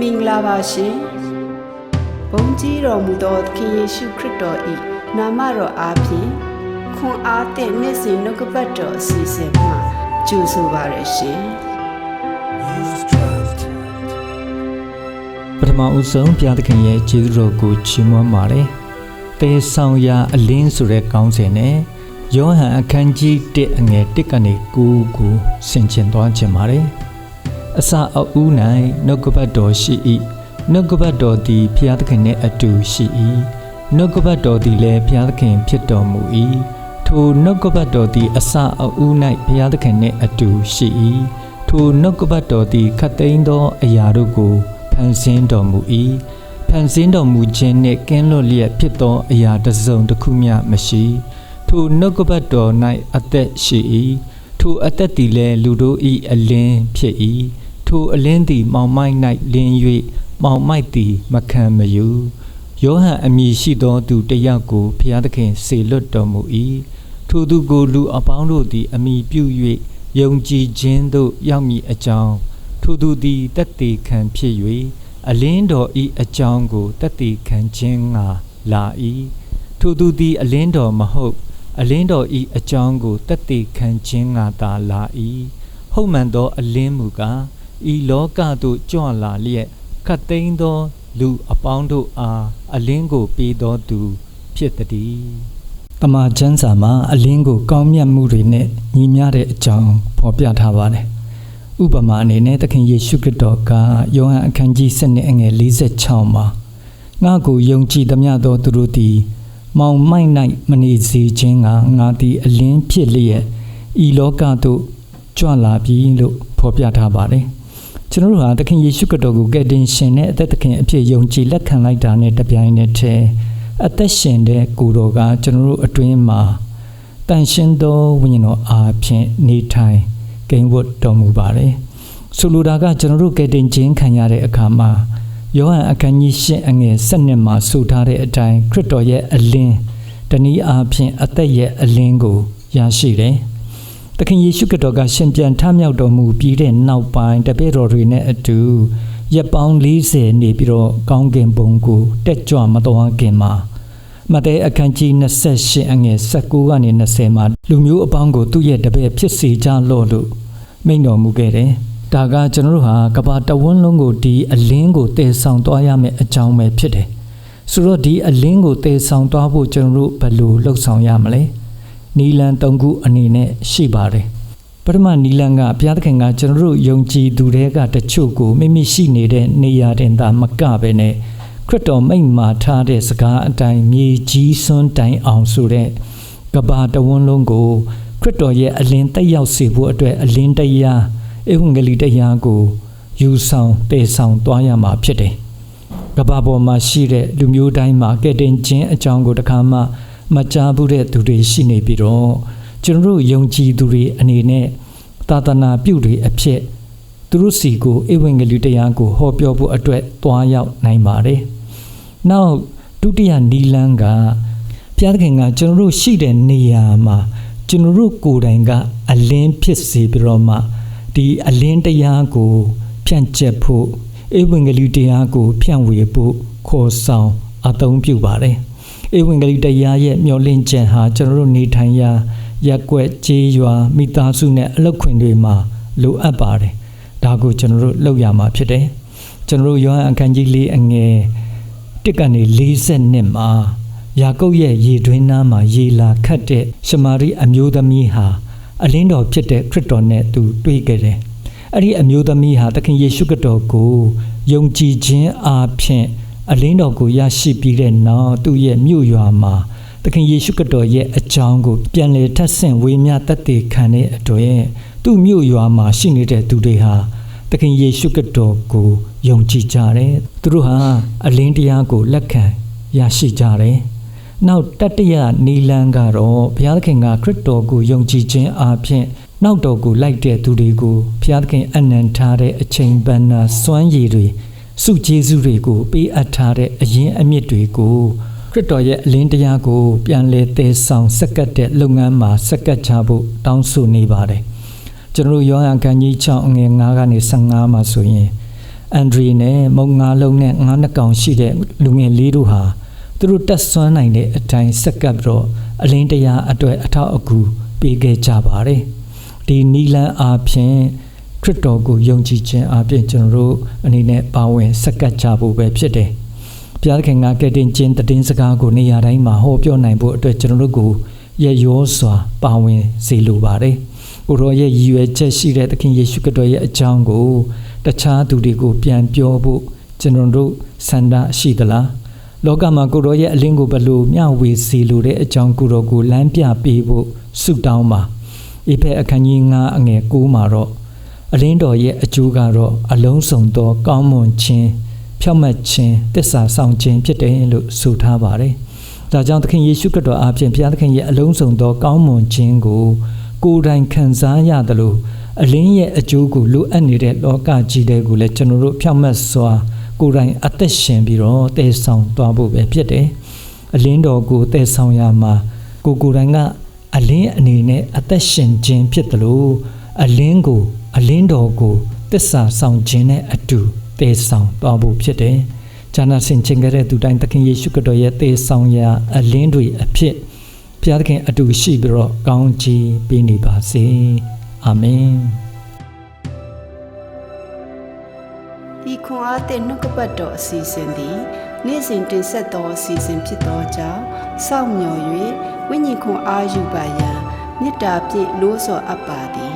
မင်္ဂလာပါရှင်ဘုန်းကြီးတော်မူသောသခင်ယေရှုခရစ်တော်၏နာမတော်အားဖြင့်ခွန်အားသည့်နေ့စဉ်နှုတ်ကပတ်တော်အစီအစဉ်မှာကြိုဆိုပါရရှင်ပထမဦးဆုံးဘုရားသခင်ရဲ့ကျေးဇူးတော်ကိုချီးမွမ်းပါတယ်။တေဆောင်ရာအလင်းဆိုတဲ့ကောင်းစဉ်နဲ့ယောဟန်အခန်းကြီး1အငယ်1ကနေ9ကိုဆင်ခြင်သွားခြင်းပါတယ်။ အစအဦး၌နှုတ်ကပတ်တော်ရှိ၏။နှုတ်ကပတ်တော်သည်ဘုရားသခင်နှင့်အတူရှိ၏။နှုတ်ကပတ်တော်သည်လည်းဘုရားသခင်ဖြစ်တော်မူ၏။ထိုနှုတ်ကပတ်တော်သည်အစအဦး၌ဘုရားသခင်နှင့်အတူရှိ၏။ထိုနှုတ်ကပတ်တော်သည်ခတ်သိမ်းသောအရာတို့ကိုဖန်ဆင်းတော်မူ၏ဖန်ဆင်းတော်မူခြင်းနှင့်ကင်းလွတ်လျက်ဖြစ်သောအရာတစ်စုံတစ်ခုမျှမရှိထိုနှုတ်ကပတ်တော်၌အသက်ရှိ၏ထိုအသက်သည်လည်းလူတို့၏အလင်းဖြစ်၏ ထိုအလင်းသည်မောင်မိုက်၌လင်း၍မောင်မိုက်သည်မခံမယူယောဟန်အမည်ရှိသောသူတစ်ယောက်ကိုဘုရားသခင်စေလွတ်တော်မူ၏ထိုသူကိုလူအပေါင်းတို့သည်အမိပြု၍ယုံကြည်ခြင်းသို့ရောက်မည်အကြောင်းထိုသူသည်တက်တေခံဖြစ်၍အလင်းတော်ဤအကြောင်းကိုတက်တေခံခြင်းငါလာ၏ထိုသူသည်အလင်းတော်မဟုတ် အလင်းတော်ဤအကြောင်းကိုတက်တေခံခြင်းငါသာလာ၏ဟုတ်မှန်သောအလင်းမူကား ဤလောကသို့ကြွလာလျက်ခတ်သိမ်းသော လူအပေါင်းတို့အားအလင်းကိုပေးသောသူ ဖြစ်သည်တမန်ကျမ်းစာမှာအလင်းကိုကောင်းမြတ်မှုတွေနဲ့ညီမျှတဲ့အကြောင်းဖော်ပြထားပါတယ်ဥပမာအနေနဲ့သခင်ယေရှုခရစ်တော်ကယောဟန်အခန်းကြီး7အငယ်46မှာငါ့ကိုယုံကြည်သမျှသောသူတို့သည် မောင်မိုက်၌မနေစေခြင်းကငါသည်အလင်းဖြစ်လျက်ဤလောကသို့ကြွလာပြီလို့ဖော်ပြထားပါတယ် ကျွန်တော်တို့ဟာသခင်ယေရှုခရစ်တော်ကိုကယ်တင်ရှင်နဲ့အသက်သခင်အဖြစ်ယုံကြည်လက်ခံလိုက်တာနဲ့တပြိုင်နက်တည်းအသက်ရှင်တဲ့ကိုယ်တော်ကကျွန်တော်တို့အတွင်းမှာတန်ရှင်သောဝိညာဉ်တော်အားဖြင့်နေထိုင်ဂိမ်းဝတ်တော်မူပါတယ်။ဆိုလိုတာကကျွန်တော်တို့ကယ်တင်ခြင်းခံရတဲ့အခါမှာယောဟန်အခန်းကြီး၈အငယ်၁၂မှာဆိုထားတဲ့အတိုင်းခရစ်တော်ရဲ့အလင်းတနည်းအားဖြင့်အသက်ရဲ့အလင်းကိုရရှိတယ်။ သခင်ယေရှုခရစ်တော်ကရှင်ပြန်ထမြောက်တော်မူပြီးတဲ့နောက်ပိုင်းတပည့်တော်တွေနဲ့အတူရက်ပေါင်း40နေပြီးတော့ကောင်းကင်ဘုံကိုတက်ကြွမတော်ခင်မှာမဿဲအခန်းကြီး28အငယ်19ကနေ20မှာလူမျိုးအပေါင်းကိုသူ့ရဲ့တပည့်ဖြစ်စေကြလော့လို့မိန့်တော်မူခဲ့တယ်။ဒါကကျွန်တော်တို့ဟာကဘာတဝန်းလုံးကိုဒီအလင်းကိုတည်ဆောင်သွားရမယ့်အကြောင်းပဲဖြစ်တယ်။ဆိုတော့ဒီအလင်းကိုတည်ဆောင်သွားဖို့ကျွန်တော်တို့ဘယ်လိုလှုပ်ဆောင်ရမလဲ။ နီလန်၃ခုအနေနဲ့ရှိပါတယ်။ပထမနီလန်ကဘုရားသခင်ကကျွန်တော်တို့ယုံကြည်သူတွေကတချို့ကိုမိမိရှိနေတဲ့နေရာတင်သာမကပဲနဲ့ခရစ်တော်မိန့်မာထားတဲ့စကားအတိုင်းမြေကြီးစွန်းတိုင်အောင်ဆိုတဲ့ကဘာတဝန်းလုံးကိုခရစ်တော်ရဲ့အလင်းတက်ရောက်စေဖို့အတွက်အလင်းတရားဧဝံဂေလိတရားကိုယူဆောင်တည်ဆောင်သွားရမှာဖြစ်တယ်။ကဘာပေါ်မှာရှိတဲ့လူမျိုးတိုင်းမှာကဲ့တင်ခြင်းအကြောင်းကိုတခါမှ မကြားဘူးတဲ့သူတွေရှိနေပြီးတော့ကျွန်တော်တို့ယုံကြည်သူတွေအနေနဲ့သာသနာပြုတွေအဖြစ်သူတို့စီကိုဧဝံဂေလိတရားကိုဟောပြောဖို့အတွက်သွားရောက်နိုင်ပါတယ်။နောက်ဒုတိယနီလန်းကဘုရားသခင်ကကျွန်တော်တို့ရှိတဲ့နေရာမှာကျွန်တော်တို့ကိုယ်တိုင်ကအလင်းဖြစ်စေပြီးတော့မှဒီအလင်းတရားကို ဖြန့်ကျက်ဖို့ဧဝံဂေလိတရားကို ဖြန့်ဝေဖို့ခေါ်ဆောင်အသုံးပြုပါတယ်။ ဧဝံဂေလိတရားရဲ့မျှော်လင့်ချက်ဟာကျွန်တော်တို့နေထိုင်ရာရက်ွက်ကြေးရွာမိသားစုနဲ့အလုပ်ခွင်တွေမှာလိုအပ်ပါတယ်။ဒါကိုကျွန်တော်တို့လုပ်ရမှာဖြစ်တယ်။ကျွန်တော်တို့ယောဟန်အခန်းကြီး၄အငယ်1ကနေ40မှာယာကုပ်ရဲ့ရေတွင်းနားမှာရေလာခတ်တဲ့ရှမာရိအမျိုးသမီးဟာအလင်းတော်ဖြစ်တဲ့ခရစ်တော်နဲ့သူတွေ့ခဲ့တယ်။အဲ့ဒီအမျိုးသမီးဟာသခင်ယေရှုခရစ်တော်ကိုယုံကြည်ခြင်းအားဖြင့် အလင်းတော်ကိုရရှိပြီးတဲ့နောက်သူ့ရဲ့မြို့ရွာမှာသခင်ယေရှုခရစ်တော်ရဲ့အကြောင်းကိုပြန်လည်ထပ်ဆင့်ဝေမျှတတ်သိခံတဲ့အတွက်သူ့မြို့ရွာမှာရှိနေတဲ့သူတွေဟာသခင်ယေရှုခရစ်တော်ကိုယုံကြည်ကြတယ်။သူတို့ဟာအလင်းတရားကိုလက်ခံရရှိကြတယ်။နောက်တတရနီလန်ကတော့ဘုရားသခင်ကခရစ်တော်ကိုယုံကြည်ခြင်းအပြင်နောက်တော်ကိုလိုက်တဲ့သူတွေကိုဘုရားသခင်အနံထားတဲ့အချိန်ပန်းနာစွမ်းရည်တွေ စုကျေးဇူးတွေကိုပေးအပ်ထားတဲ့အရင်အမြင့်တွေကိုခရစ်တော်ရဲ့အလင်းတရားကို ပြန်လဲသယ်ဆောင်စက္ကတ်တဲ့လုပ်ငန်းမှာစက္ကတ်ချဖို့တောင်းဆိုနေပါတယ်ကျွန်တော်တို့ယောဟန်ခန်းကြီး6အငယ်9ကနေ15မှာဆိုရင်အန်ဒရီနဲ့မုံငါလုံးနဲ့ငါးနှကောင်ရှိတဲ့လူငယ်လေးတို့ဟာသူတို့တက်ဆွမ်းနိုင်တဲ့အတိုင်းစက္ကပ်ပြီးတော့အလင်းတရားအတွက်အထောက်အကူပေးခဲ့ကြပါတယ်ဒီနီလန်အားဖြင့်ခ ရစ်တော်ကိုယုံကြည်ခြင်းအပြင်ကျွန်တော်တို့အနေနဲ့ပါဝင်စက္ကပ်ကြဖို့ပဲဖြစ်တယ်ဘုရားသခင်ကကယ်တင်ခြင်းတည်င်းစကားကိုနေရာတိုင်းမှာဟောပြောနိုင်ဖို့အတွက်ကျွန်တော်တို့ကိုရရောစွာပါဝင်စေလိုပါတယ်ကိုရောရဲ့ရည်ရွယ်ချက်ရှိတဲ့သခင်ယေရှုခရစ်တော်ရဲ့အကြောင်းကိုတခြားသူတွေကိုပြန်ပြောဖို့ကျွန်တော်တို့ဆန္ဒရှိသလားလောကမှာကိုရောရဲ့အလင်းကိုဘယ်လိုမျှဝေစီလိုတဲ့အကြောင်းကိုရောကိုလမ်းပြပေးဖို့ဆုတောင်းပါဧဖဲအခန်းကြီး9အငယ်9မှာတော့ အလင်းတော်ရဲ့အကျိုးကတော့အလုံးစုံသော ကောင်းမွန်ခြင်းဖြောက်မှတ်ခြင်းတစ္ဆာဆောင်ခြင်းဖြစ်တယ်လို့ဆိုထားပါတယ်။ဒါကြောင့်သခင်ယေရှုခရစ်တော်အားဖြင့်ဘုရားသခင်ရဲ့အလုံးစုံသော ကောင်းမွန်ခြင်းကိုကိုယ်တိုင်ခံစားရတယ်လို့အလင်းရဲ့အကျိုးကိုလိုအပ်နေတဲ့လောကကြီးတဲ့ကိုလည်းကျွန်တော်တို့ဖြောက်မှတ်စွာကိုယ်တိုင်အသက်ရှင်ပြီးတော့တည်ဆောင်သွားဖို့ပဲဖြစ်တယ်။အလင်းတော်ကိုတည်ဆောင်ရမှာကိုကိုယ်တိုင်ကအလင်းအနေနဲ့အသက်ရှင်ခြင်းဖြစ်တယ်လို့အလင်းကို အလင်းတော်ကိုတစ္ဆာဆောင်ခြင်းနဲ့အတူတည်ဆောင်သွားဖို့ဖြစ်တယ်။ဂျာနာဆင်ခြင်းကြတဲ့သူတိုင်းသခင်ယေရှုခရစ်တော်ရဲ့တည်ဆောင်ရာအလင်းတွေအဖြစ်ဘုရားသခင်အတူရှိပြီးတော့ကောင်းချီးပေးနေပါစေ။အာမင်ဤခွန်အားသည့်နှုတ်ကပတ်တော်အစီအစဉ်သည်နေ့စဉ်တင်ဆက်သောအစီအစဉ်ဖြစ်သောကြောင့်စောင့်မျှော်၍ဝိညာဉ်ခွန်အားယူပါရန်မေတ္တာဖြင့်လို့ဆော်အပ်ပါသည်